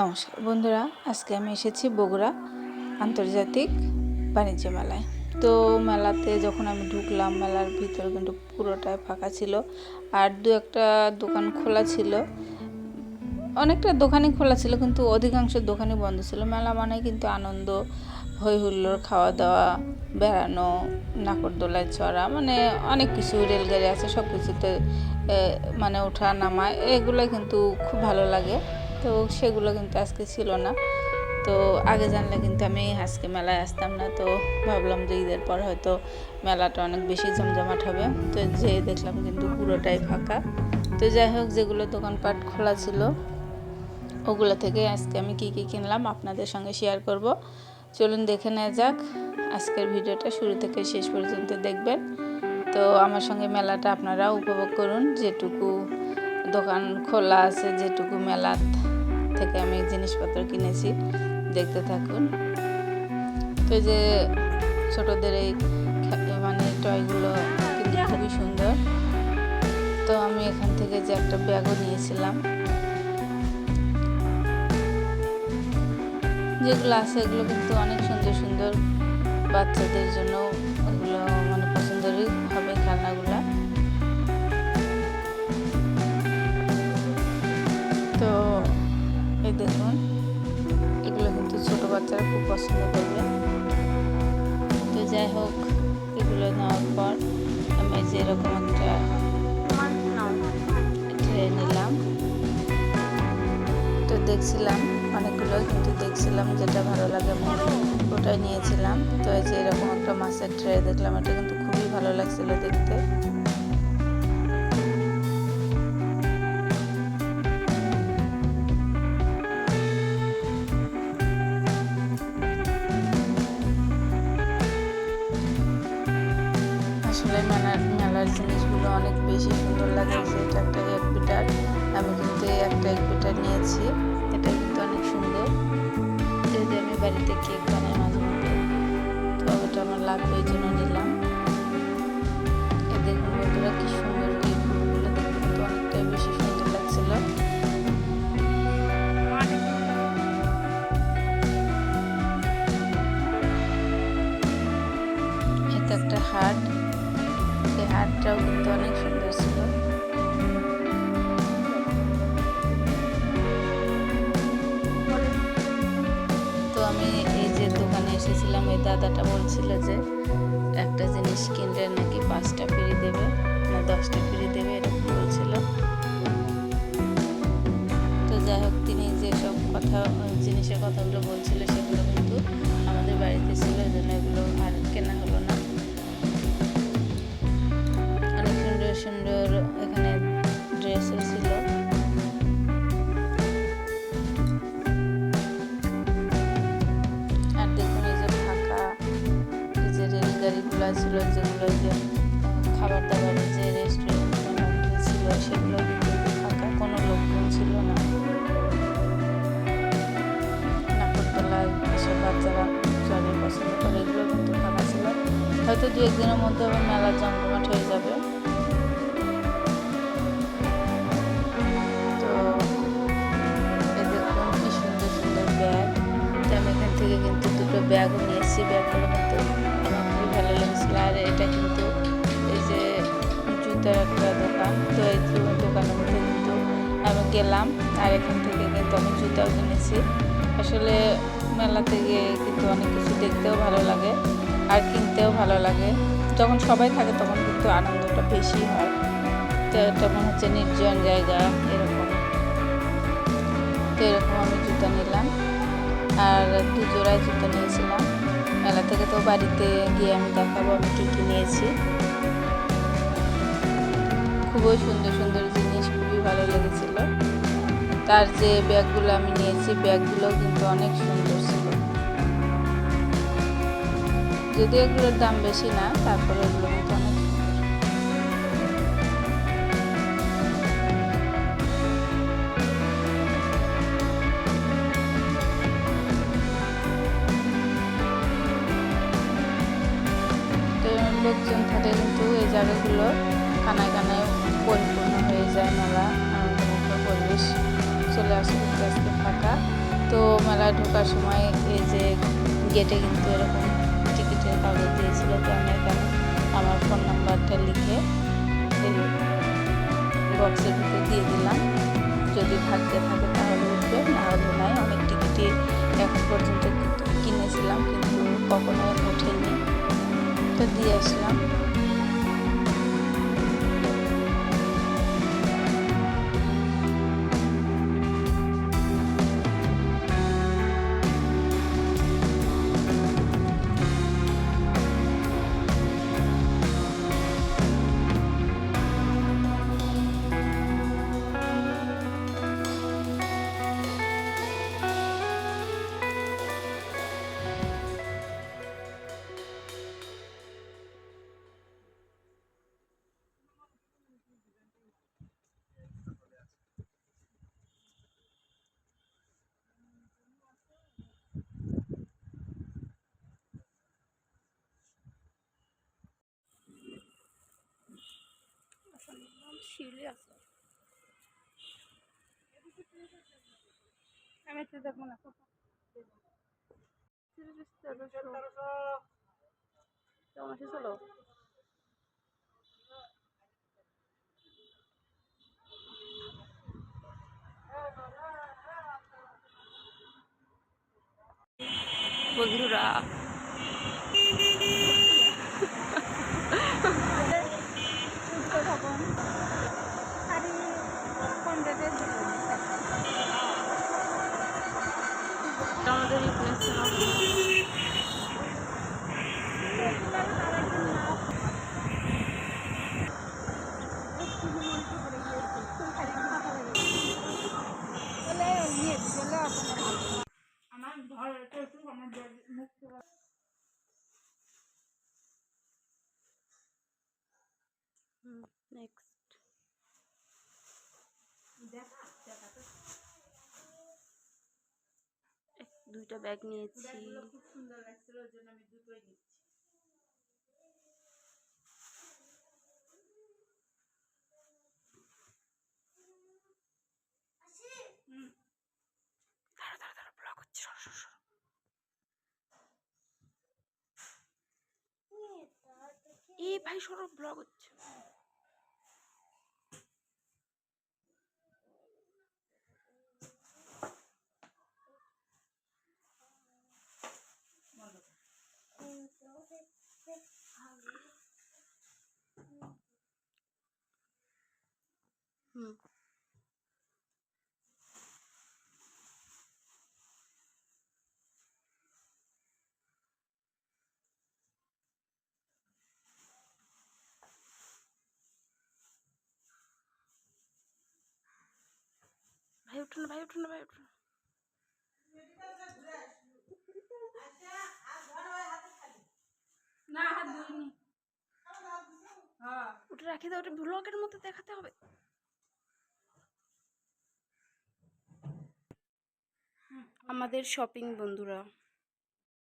নমস্কার বন্ধুরা, আজকে আমি এসেছি বগুড়া আন্তর্জাতিক বাণিজ্য মেলায়। তো মেলাতে যখন আমি ঢুকলাম, মেলার ভিতরে কিন্তু পুরোটাই ফাঁকা ছিল আর দু একটা দোকান খোলা ছিল। অনেকটা দোকানই খোলা ছিল, কিন্তু অধিকাংশ দোকানই বন্ধ ছিল। মেলা মানে কিন্তু আনন্দ হই হুল্লোড় খাওয়া দাওয়া বেড়ানো, নাকরদোলায় চড়া মানে অনেক কিছু, রেলগাড়ি আছে সব কিছুতে মানে ওঠা নামা এগুলো কিন্তু খুব ভালো লাগে। তো সেগুলো কিন্তু আজকে ছিল না। তো আগে জানলে কিন্তু আমি আজকে মেলায় আসতাম না, তো ভাবলাম যে ঈদের পর হয়তো মেলাটা অনেক বেশি জমজমাট হবে। তো যে দেখলাম কিন্তু পুরোটাই ফাঁকা। তো যাই হোক, যেগুলো দোকানপাট খোলা ছিল, ওগুলো থেকে আজকে আমি কি কি কিনলাম আপনাদের সঙ্গে শেয়ার করব। চলুন দেখে নেওয়া যাক, আজকের ভিডিওটা শুরু থেকে শেষ পর্যন্ত দেখবেন। তো আমার সঙ্গে মেলাটা আপনারা উপভোগ করুন, যেটুকু দোকান খোলা আছে, যেটুকু মেলা থেকে আমি জিনিসপত্র কিনেছি। দেখতে থাকুন। তো যে ছোটদের এই মানে টয়গুলো কিন্তু খুবই সুন্দর। তো আমি এখান থেকে যে একটা ব্যাগও নিয়েছিলাম। যেগুলো আছে এগুলো কিন্তু অনেক সুন্দর সুন্দর বাচ্চাদের জন্য এগুলো মানে পছন্দেরই হবে খেলনাগুলো। এই দেখুন, এগুলো কিন্তু ছোটো বাচ্চারা খুব পছন্দ করবে। তো যাই হোক, এগুলো নেওয়ার পর আমি যে এরকম একটা ট্রে নিলাম। তো দেখছিলাম, অনেকগুলো কিন্তু দেখছিলাম যেটা ভালো লাগে ওটাই নিয়েছিলাম। তো এই যে এরকম একটা মাছের ট্রে দেখলাম, এটা কিন্তু খুবই ভালো লাগছিল দেখতে। মেলার জিনিসগুলো অনেক বেশি সুন্দর লাগে এটা একটা এক বিটার। আমি কিন্তু একটা এক বিটার নিয়েছি, এটা কিন্তু অনেক সুন্দর। যদি আমি বাড়িতে কেক বানাই মাঝে মধ্যে, তো ওটা আমার লাগবে এই জন্য নিলাম। এদের কি কি দাদাটা বলছিল যে একটা জিনিস কিনলে নাকি পাঁচটা ফিরি দেবে, না দশটা ফিরি দেবে এরকম বলছিল। তো যাই হোক, তিনি যেসব কথা, জিনিসের কথাগুলো বলছিল সেগুলো ছিল যেগুলো যে খাবার দাবারের যে রেস্টুরেন্ট ছিল সেগুলো কিন্তু ফাঁকা কোনো লোকজন ছিল না নাগরদোলায় এসব বাচ্চারা চলে পছন্দ এগুলো কিন্তু ফাঁকা ছিল হয়তো দু একদিনের মধ্যে আবার মেলার জমজমাট হয়ে যাবে ব্যাগ আমি এখান থেকে কিন্তু দুটো ব্যাগও নিয়েছি ব্যাগগুলো কিন্তু আর এটা কিন্তু এই যে জুতার একটা দোকান। তো এই দোকানের মধ্যে কিন্তু আমি গেলাম আর এখান থেকে কিন্তু আমি জুতাও কিনেছি। আসলে মেলাতে গিয়ে কিন্তু অনেক কিছু দেখতেও ভালো লাগে আর কিনতেও ভালো লাগে। যখন সবাই থাকে তখন কিন্তু আনন্দটা বেশি হয়। তো তখন হচ্ছে নির্জন জায়গা এরকম। তো এরকম আমি জুতো নিলাম। আর দু জোড়ায় জুতো নিয়েছিলাম। মেলা থেকে তো বাড়িতে গিয়ে আমি দেখাবো, আমি কী কী নিয়েছি। খুবই সুন্দর সুন্দর জিনিস, খুবই ভালো লেগেছিল। তার যে ব্যাগগুলো আমি নিয়েছি, ব্যাগগুলো কিন্তু অনেক সুন্দর ছিল। যদি এগুলোর দাম বেশি না, তারপরে এগুলো লোকজন থাকে কিন্তু এই জায়গাগুলো কানায় কানায় পরিপূর্ণ হয়ে যায় মেলা আনন্দমুখর পরিবেশ চলে আসে কিন্তু আজকে ফাঁকা। মেলায় ঢোকার সময় এই যে গেটে কিন্তু এরকম টিকিটের কাগজ দিয়েছিল তো আমি এখানে আমার ফোন নাম্বারটা লিখে বক্সের ভিতরে দিয়ে দিলাম। যদি ভাগ্যে থাকে তাহলে উঠবে, না হলে নাই। অনেক টিকিটই এখন পর্যন্ত কিনেছিলাম কিন্তু কখনো ওঠেনি তো দিয়ে আসলাম। শিউলি আছে। আমি একটু দেখব না কেমন আছে চলো। বন্ধুরা আমার ঘর আমার মুখ নেক্সট দুইটা ব্যাগ নিয়েছি। খুব সুন্দর লাগছিল ওই জন্য আমি দুটোই নিচ্ছি। এ ভাই সরো ব্লগ হচ্ছে হুম উঠো না ভাই উঠো না ভাই উঠো না না হাত ধুইনি। হ্যাঁ। ওটা রাখি দাও ওটা ব্লগের মধ্যে দেখাতে হবে। আমাদের শপিং বন্ধুরা।